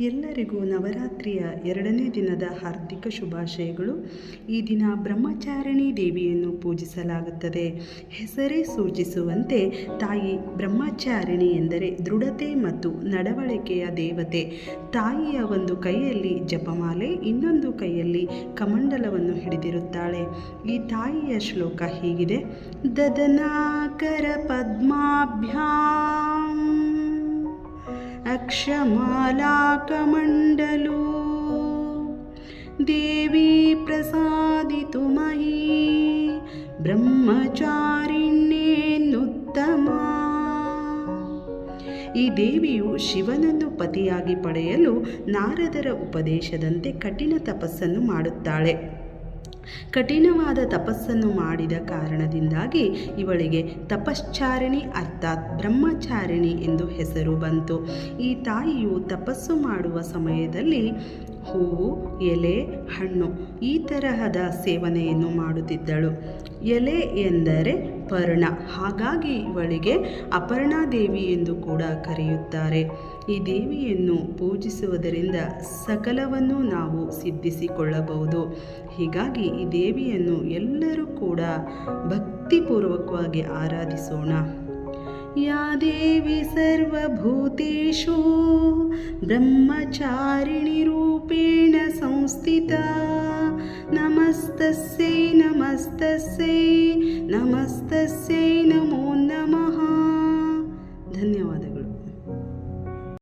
ಎಲ್ಲರಿಗೂ ನವರಾತ್ರಿಯ ಎರಡನೇ ದಿನದ ಹಾರ್ದಿಕ ಶುಭಾಶಯಗಳು. ಈ ದಿನ ಬ್ರಹ್ಮಚಾರಿಣಿ ದೇವಿಯನ್ನು ಪೂಜಿಸಲಾಗುತ್ತದೆ. ಹೆಸರೇ ಸೂಚಿಸುವಂತೆ ತಾಯಿ ಬ್ರಹ್ಮಚಾರಿಣಿ ಎಂದರೆ ದೃಢತೆ ಮತ್ತು ನಡವಳಿಕೆಯ ದೇವತೆ. ತಾಯಿಯ ಒಂದು ಕೈಯಲ್ಲಿ ಜಪಮಾಲೆ, ಇನ್ನೊಂದು ಕೈಯಲ್ಲಿ ಕಮಂಡಲವನ್ನು ಹಿಡಿದಿರುತ್ತಾಳೆ. ಈ ತಾಯಿಯ ಶ್ಲೋಕ ಹೀಗಿದೆ. ದದನಾಕರ ಪದ್ಮಾಭ್ಯಾಂ अक्षमालाकमण्डलो देवी प्रसादितु मयि ಬ್ರಹ್ಮಚಾರಿಣ್ಯೇನುತ್ತಮ ಈ ದೇವಿಯು ಶಿವನನ್ನು ಪತಿಯಾಗಿ ಪಡೆಯಲು ನಾರದರ ಉಪದೇಶದಂತೆ ಕಠಿಣ ತಪಸ್ಸನ್ನು ಮಾಡುತ್ತಾಳೆ ಕಠಿಣವಾದ ತಪಸ್ಸನ್ನು ಮಾಡಿದ ಕಾರಣದಿಂದಾಗಿ ಇವಳಿಗೆ ತಪಶ್ಚಾರಿಣಿ ಅರ್ಥಾತ್ ಬ್ರಹ್ಮಚಾರಿಣಿ ಎಂದು ಹೆಸರು ಬಂತು. ಈ ತಾಯಿಯು ತಪಸ್ಸು ಮಾಡುವ ಸಮಯದಲ್ಲಿ ಹೂವು, ಎಲೆ, ಹಣ್ಣು ಈ ತರಹದ ಸೇವನೆಯನ್ನು ಮಾಡುತ್ತಿದ್ದಳು. ಎಲೆ ಎಂದರೆ ಪರ್ಣ. ಹಾಗಾಗಿ ಇವಳಿಗೆ ಅಪರ್ಣಾದೇವಿ ಎಂದು ಕೂಡ ಕರೆಯುತ್ತಾರೆ. ಈ ದೇವಿಯನ್ನು ಪೂಜಿಸುವುದರಿಂದ ಸಕಲವನ್ನು ನಾವು ಸಿದ್ಧಿಸಿಕೊಳ್ಳಬಹುದು. ಹೀಗಾಗಿ ಈ ದೇವಿಯನ್ನು ಎಲ್ಲರೂ ಕೂಡ ಭಕ್ತಿಪೂರ್ವಕವಾಗಿ ಆರಾಧಿಸೋಣ. ಯಾ ದೇವಿ ಸರ್ವಭೂತೇಶು ಬ್ರಹ್ಮಚಾರಿಣಿರೂಪೇಣ Namasté. Namasté. Namasté. Namasté.